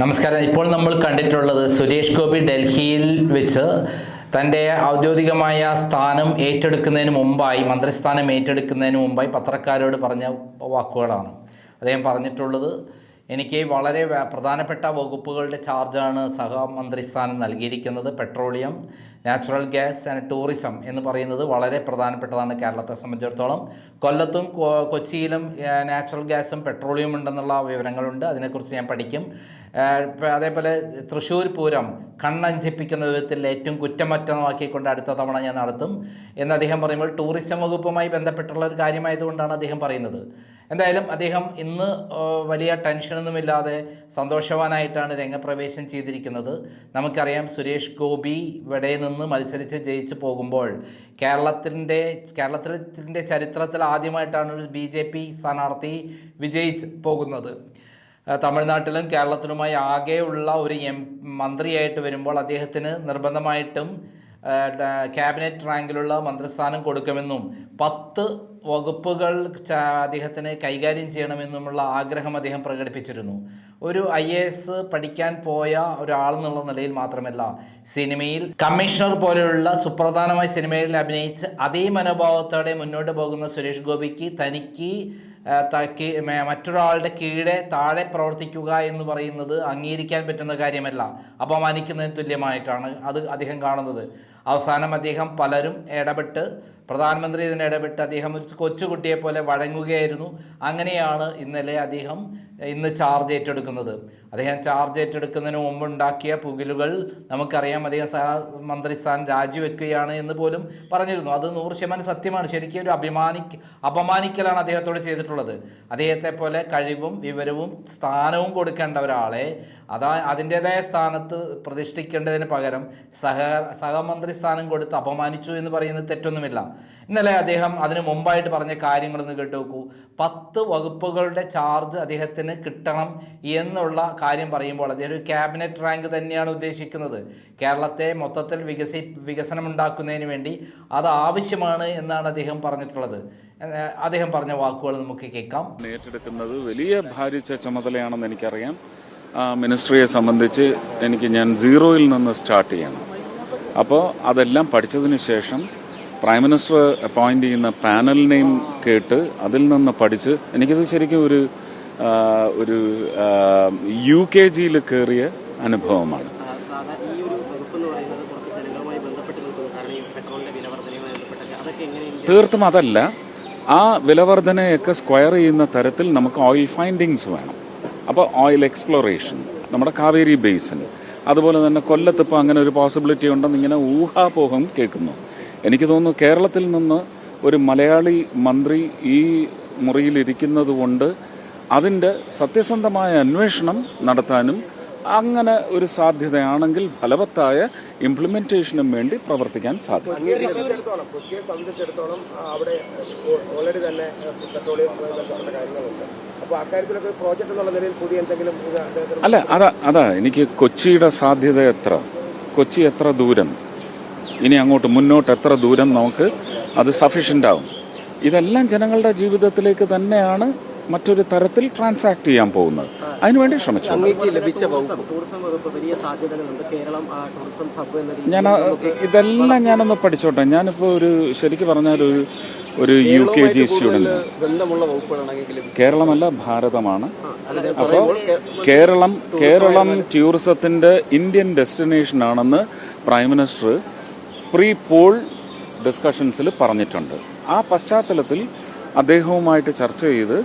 നമസ്കാരം. ഇപ്പോൾ നമ്മൾ കണ്ടിട്ടുള്ളത് സുരേഷ് ഗോപി ഡൽഹിയിൽ വെച്ച് തന്റെ ഔദ്യോഗികമായ സ്ഥാനം ഏറ്റെടുക്കുന്നതിന് മുമ്പായി മന്ത്രിസ്ഥാനം ഏറ്റെടുക്കുന്നതിന് മുമ്പായി പത്രക്കാരോട് പറഞ്ഞ വാക്കുകളാണ്. അദ്ദേഹം പറഞ്ഞിട്ടുള്ളത് എനിക്ക് വളരെ പ്രധാനപ്പെട്ട വകുപ്പുകളുടെ ചാർജാണ് സഹമന്ത്രിസ്ഥാനം നൽകിയിരിക്കുന്നത്. Petroleum natural gas and tourism എന്ന് പറയുന്നത് വളരെ പ്രധാനപ്പെട്ടതാണ് കേരളത്തെ സംബന്ധിച്ചിടത്തോളം. കൊല്ലത്തും കൊച്ചിയിലും നാച്ചുറൽ ഗ്യാസും പെട്രോളിയം ഉണ്ടെന്നുള്ള വിവരങ്ങളുണ്ട്. അതിനെക്കുറിച്ച് ഞാൻ പഠിക്കും. അതേപോലെ തൃശ്ശൂർ പൂരം കണ്ണഞ്ചിപ്പിക്കുന്ന വിധത്തിൽ ഏറ്റവും കുറ്റമറ്റമാക്കിക്കൊണ്ട് അടുത്ത തവണ ഞാൻ നടത്തും. എന്ന് അദ്ദേഹം പറയുമ്പോൾ ടൂറിസം വകുപ്പുമായി ബന്ധപ്പെട്ടുള്ള ഒരു കാര്യമായതുകൊണ്ടാണ് അദ്ദേഹം പറയുന്നത്. എന്തായാലും അദ്ദേഹം ഇന്ന് വലിയ ടെൻഷനൊന്നുമില്ലാതെ സന്തോഷവാനായിട്ടാണ് രംഗപ്രവേശം ചെയ്തിരിക്കുന്നത്. നമുക്കറിയാം സുരേഷ് ഗോപി ഇവിടെ നിന്ന് മത്സരിച്ച് ജയിച്ച് പോകുമ്പോൾ കേരളത്തിന്റെ കേരളത്തിന്റെ ചരിത്രത്തിൽ ആദ്യമായിട്ടാണ് ഒരു ബി ജെ പി സ്ഥാനാർത്ഥി വിജയിച്ച് പോകുന്നത്. തമിഴ്നാട്ടിലും കേരളത്തിലുമായി ആകെയുള്ള ഒരു എം മന്ത്രിയായിട്ട് വരുമ്പോൾ അദ്ദേഹത്തിന് നിർബന്ധമായിട്ടും ക്യാബിനറ്റ് റാങ്കിലുള്ള മന്ത്രിസ്ഥാനം കൊടുക്കുമെന്നും പത്ത് വകുപ്പുകൾ അദ്ദേഹത്തിന് കൈകാര്യം ചെയ്യണമെന്നുമുള്ള ആഗ്രഹം അദ്ദേഹം പ്രകടിപ്പിച്ചിരുന്നു. ഒരു ഐ എ എസ് പഠിക്കാൻ പോയ ഒരാൾ എന്നുള്ള നിലയിൽ മാത്രമല്ല സിനിമയിൽ കമ്മീഷണർ പോലെയുള്ള സുപ്രധാനമായ സിനിമയിൽ അഭിനയിച്ച് അതേ മനോഭാവത്തോടെ മുന്നോട്ട് പോകുന്ന സുരേഷ് ഗോപിക്ക് തനിക്ക് മറ്റൊരാളുടെ കീഴെ താഴെ പ്രവർത്തിക്കുക എന്ന് പറയുന്നത് അംഗീകരിക്കാൻ പറ്റുന്ന കാര്യമല്ല അപമാനിക്കുന്നതിന് തുല്യമായിട്ടാണ് അത് അദ്ദേഹം കാണുന്നത്. അവസാനം അദ്ദേഹം പലരും ഇടപെട്ട് പ്രധാനമന്ത്രി ഇതിന് ഇടപെട്ട് അദ്ദേഹം ഒരു കൊച്ചുകുട്ടിയെ പോലെ വഴങ്ങുകയായിരുന്നു. അങ്ങനെയാണ് ഇന്നലെ അദ്ദേഹം ഇന്ന് ചാർജ് ഏറ്റെടുക്കുന്നത്. അദ്ദേഹം ചാർജ് ഏറ്റെടുക്കുന്നതിന് മുമ്പ് ഉണ്ടാക്കിയ പുകിലുകൾ നമുക്കറിയാം അദ്ദേഹം സഹ മന്ത്രിസ്ഥാൻ രാജിവെക്കുകയാണ് എന്ന് പോലും പറഞ്ഞിരുന്നു. അത് നൂറ് ശതമാനം സത്യമാണ്. ശരിക്കും ഒരു അഭിമാനി അപമാനിക്കലാണ് അദ്ദേഹത്തോട് ചെയ്തിട്ടുള്ളത്. അദ്ദേഹത്തെ പോലെ കഴിവും വിവരവും സ്ഥാനവും കൊടുക്കേണ്ട ഒരാളെ അതാ അതിന്റെതായ സ്ഥാനത്ത് പ്രതിഷ്ഠിക്കേണ്ടതിന് പകരം സഹ സഹമന്ത്രി സ്ഥാനം കൊടുത്ത് അപമാനിച്ചു എന്ന് പറയുന്നത് തെറ്റൊന്നുമില്ല. ഇന്നലെ അദ്ദേഹം അതിന് മുമ്പായിട്ട് പറഞ്ഞ കാര്യങ്ങളൊന്ന് കേട്ടുനോക്കൂ പത്ത് വകുപ്പുകളുടെ ചാർജ് അദ്ദേഹത്തിന് കിട്ടണം എന്നുള്ള കാര്യം പറയുമ്പോൾ അദ്ദേഹം ഒരു ക്യാബിനറ്റ് റാങ്ക് തന്നെയാണ് ഉദ്ദേശിക്കുന്നത്. കേരളത്തെ മൊത്തത്തിൽ വികസി വികസനം ഉണ്ടാക്കുന്നതിന് വേണ്ടി അത് ആവശ്യമാണ് എന്നാണ് അദ്ദേഹം പറഞ്ഞിട്ടുള്ളത്. അദ്ദേഹം പറഞ്ഞ വാക്കുകൾ നമുക്ക് കേൾക്കാം. ഏറ്റെടുക്കുന്നത് വലിയ ഭാരിച്ച ചുമതലയാണെന്ന് എനിക്കറിയാം. മിനിസ്ട്രിയെ സംബന്ധിച്ച് എനിക്ക് ഞാൻ സീറോയിൽ നിന്ന് സ്റ്റാർട്ട് ചെയ്യണം. അപ്പോൾ അതെല്ലാം പഠിച്ചതിന് ശേഷം പ്രൈം മിനിസ്റ്റർ അപ്പോയിന്റ് ചെയ്യുന്ന പാനലിനെയും കേട്ട് അതിൽ നിന്ന് പഠിച്ച് എനിക്കിത് ശരിക്കും ഒരു ഒരു യു കെ ജിയിൽ കയറിയ അനുഭവമാണ്. തീർത്തും അതല്ല. ആ വിലവർധനയൊക്കെ സ്ക്വയർ ചെയ്യുന്ന തരത്തിൽ നമുക്ക് ഓയിൽ ഫൈൻഡിങ്സ് വേണം. അപ്പോൾ ഓയിൽ എക്സ്പ്ലോറേഷൻ നമ്മുടെ കാവേരി ബേസിൻ അതുപോലെ തന്നെ കൊല്ലത്ത് ഇപ്പോൾ അങ്ങനെ ഒരു പോസിബിലിറ്റി ഉണ്ടെന്ന് ഇങ്ങനെ ഊഹാപോഹം കേൾക്കുന്നു. എനിക്ക് തോന്നുന്നു കേരളത്തിൽ നിന്ന് ഒരു മലയാളി മന്ത്രി ഈ മുറിയിലിരിക്കുന്നത് കൊണ്ട് അതിന്റെ സത്യസന്ധമായ അന്വേഷണം നടത്താനും അങ്ങനെ ഒരു സാധ്യതയാണെങ്കിൽ ഫലവത്തായ ഇംപ്ലിമെന്റേഷനും വേണ്ടി പ്രവർത്തിക്കാൻ സാധിക്കും. സംബന്ധിച്ചിടത്തോളം അവിടെ ഓൾറെഡി തന്നെ പെട്രോളിയം അല്ല അതാ അതാ എനിക്ക് കൊച്ചിയുടെ സാധ്യത എത്ര? കൊച്ചി എത്ര ദൂരം? ഇനി അങ്ങോട്ട് മുന്നോട്ട് എത്ര ദൂരം നമുക്ക് അത് സഫീഷ്യന്റ് ആവും? ഇതെല്ലാം ജനങ്ങളുടെ ജീവിതത്തിലേക്ക് തന്നെയാണ് മറ്റൊരു തരത്തിൽ ട്രാൻസാക്ട് ചെയ്യാൻ പോകുന്നത്. അതിനുവേണ്ടി ശ്രമിച്ചു. അങ്ങേക്ക് ലഭിച്ച വകുപ്പ്. ടൂറിസം വകുപ്പ് വലിയ സാധ്യതകളുണ്ട്. കേരളം ആ, ടൂറിസം ഹബ്ബ് എന്ന രീതിയിൽ ഞാൻ ഇതെല്ലാം ഞാനൊന്ന് പഠിച്ചോട്ടെ. ഞാനിപ്പോൾ ഒരു ശരിക്കും പറഞ്ഞാൽ ഒരു ഒരു യു കെ ജി ലഭിച്ചത് കേരളമല്ല ഭാരതമാണ്. അപ്പോൾ കേരളം കേരളം ടൂറിസത്തിന്റെ ഇന്ത്യൻ ഡെസ്റ്റിനേഷൻ ആണെന്ന് പ്രൈം മിനിസ്റ്റർ പ്രീ പോൾ ഡിസ്കഷൻസിൽ പറഞ്ഞിട്ടുണ്ട്. ആ പശ്ചാത്തലത്തിൽ അദ്ദേഹവുമായിട്ട് ചർച്ച ചെയ്ത്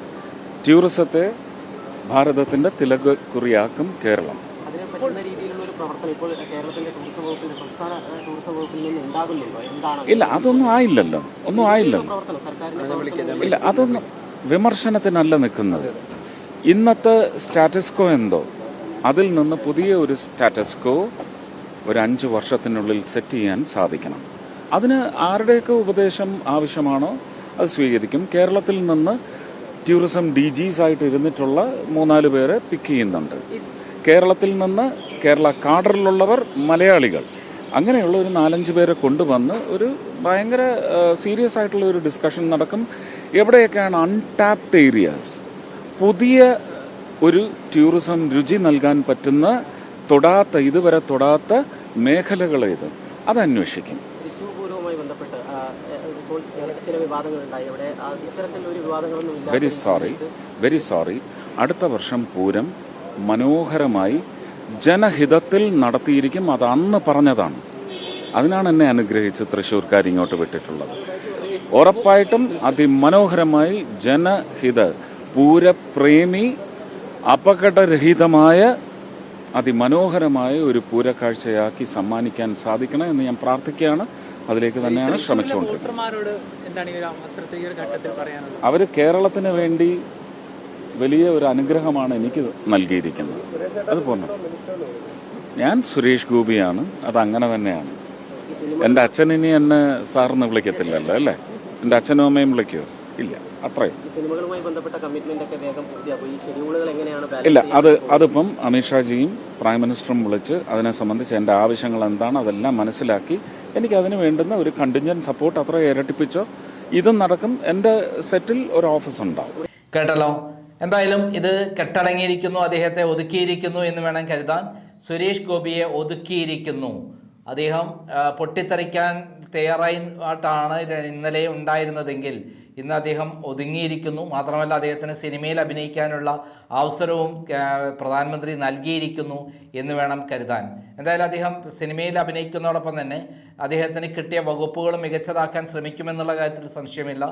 ടൂറിസത്തെ ഭാരതത്തിന്റെ തിലകുറിയാക്കും കേരളം. പ്രവർത്തനം ഇപ്പോൾ കേരളത്തിന്റെ ടൂറിസം വകുപ്പിന്റെ സംസ്ഥാന ടൂറിസം വകുപ്പിൽ നിന്ന് ഉണ്ടാകുന്നുണ്ടോ? എന്താണ് ഇല്ല അതൊന്നും ആയില്ലല്ലോ. ഒന്നും ആയില്ലല്ലോ. പ്രവർത്തനം സർക്കാരിന്റെ പ്രവർത്തനം ഇല്ല അതൊന്നും വിമർശനത്തിനല്ല നിൽക്കുന്നത്. ഇന്നത്തെ സ്റ്റാറ്റസ്കോ എന്തോ? അതിൽ നിന്ന് പുതിയ ഒരു സ്റ്റാറ്റസ്കോ ഒരു അഞ്ച് വർഷത്തിനുള്ളിൽ സെറ്റ് ചെയ്യാൻ സാധിക്കണം. അതിന് ആരുടെയൊക്കെ ഉപദേശം ആവശ്യമാണോ? അത് സ്വീകരിക്കും. കേരളത്തിൽ നിന്ന് ടൂറിസം ഡി ജീസ് ആയിട്ട് ഇരുന്നിട്ടുള്ള മൂന്നാൽ പേരെ പിക്ക് ചെയ്യുന്നുണ്ട്. കേരളത്തിൽ നിന്ന് കേരള കാഡറിലുള്ളവർ മലയാളികൾ. അങ്ങനെയുള്ള ഒരു നാലഞ്ച് പേരെ കൊണ്ടുവന്ന് ഒരു ഭയങ്കര സീരിയസ് ആയിട്ടുള്ള ഒരു ഡിസ്കഷൻ നടക്കും. എവിടെയൊക്കെയാണ് അൺടാപ്ഡ് ഏരിയാസ് പുതിയ ഒരു ടൂറിസം രുചി നൽകാൻ പറ്റുന്ന തൊടാത്ത ഇതുവരെ തൊടാത്ത മേഖലകളേത് അത് അന്വേഷിക്കും. വെരി സോറി വെരി സോറി അടുത്ത വർഷം പൂരം മനോഹരമായി ജനഹിതത്തിൽ നടത്തിയിരിക്കും അത് അന്ന് പറഞ്ഞതാണ്. അതിനാണ് എന്നെ അനുഗ്രഹിച്ച് തൃശ്ശൂർക്കാർ ഇങ്ങോട്ട് വിട്ടിട്ടുള്ളത്. ഉറപ്പായിട്ടും അതിമനോഹരമായി ജനഹിത പൂരപ്രേമി അപകടരഹിതമായ അതിമനോഹരമായ ഒരു പൂരക്കാഴ്ചയാക്കി സമ്മാനിക്കാൻ സാധിക്കണം എന്ന് ഞാൻ പ്രാർത്ഥിക്കുകയാണ്. അതിലേക്ക് തന്നെയാണ് ശ്രമിച്ചുകൊണ്ടിരിക്കുന്നത്. അവർ കേരളത്തിന് വേണ്ടി വലിയ ഒരു അനുഗ്രഹമാണ് എനിക്ക് നൽകിയിരിക്കുന്നത്. അത് പോന്നു. ഞാൻ സുരേഷ് ഗോപിയാണ്. അത് അങ്ങനെ തന്നെയാണ്. എന്റെ അച്ഛൻ ഇനി എന്നെ സാറിന് വിളിക്കത്തില്ലല്ലോ അല്ലേ? എന്റെ അച്ഛനും അമ്മയും വിളിക്കുമോ ഇല്ല അത്രയും. സിനിമകളുമായി ബന്ധപ്പെട്ട കമ്മിറ്റ്മെന്റ് ഒക്കെ വേഗം പൂർത്തിയാക്കും. ഈ ഷെഡ്യൂളുകൾ എങ്ങനെയാണ് ഇല്ല അത് അതിപ്പം അമിത്ഷാജിയും പ്രൈം മിനിസ്റ്ററും വിളിച്ച് അതിനെ സംബന്ധിച്ച് എന്റെ ആവശ്യങ്ങൾ എന്താണ് അതെല്ലാം മനസ്സിലാക്കി എനിക്ക് അതിന് വേണ്ടുന്ന ഒരു കണ്ടിഞ്ചൻ സപ്പോർട്ട് അത്ര ഇരട്ടിപ്പിച്ചോ? ഇതും നടക്കും. എന്റെ സെറ്റിൽ ഒരു ഓഫീസ് ഉണ്ടാവും. കേട്ടല്ലോ. എന്തായാലും ഇത് കെട്ടടങ്ങിയിരിക്കുന്നു അദ്ദേഹത്തെ ഒതുക്കിയിരിക്കുന്നു എന്ന് വേണം കരുതാൻ. സുരേഷ് ഗോപിയെ ഒതുക്കിയിരിക്കുന്നു. അദ്ദേഹം പൊട്ടിത്തെറിക്കാൻ തയ്യാറായി ആയിട്ടാണ് ഇന്നലെ ഉണ്ടായിരുന്നതെങ്കിൽ ഇന്ന് അദ്ദേഹം ഒതുങ്ങിയിരിക്കുന്നു. മാത്രമല്ല അദ്ദേഹത്തിന് സിനിമയിൽ അഭിനയിക്കാനുള്ള അവസരവും പ്രധാനമന്ത്രി നൽകിയിരിക്കുന്നു എന്ന് വേണം കരുതാൻ. എന്തായാലും അദ്ദേഹം സിനിമയിൽ അഭിനയിക്കുന്നതോടൊപ്പം തന്നെ അദ്ദേഹത്തിന് കിട്ടിയ വകുപ്പുകൾ മികച്ചതാക്കാൻ ശ്രമിക്കുമെന്നുള്ള കാര്യത്തിൽ സംശയമില്ല.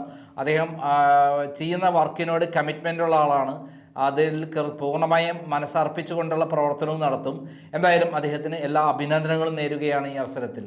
അദ്ദേഹം ചെയ്യുന്ന വർക്കിനോട് കമ്മിറ്റ്മെന്റ് ഉള്ള ആളാണ്. അതിൽ പൂർണമായും മനസ്സർപ്പിച്ചുകൊണ്ടുള്ള പ്രവർത്തനവും നടത്തും. എന്തായാലും അദ്ദേഹത്തിന് എല്ലാ അഭിനന്ദനങ്ങളും നേരുകയാണ് ഈ അവസരത്തിൽ.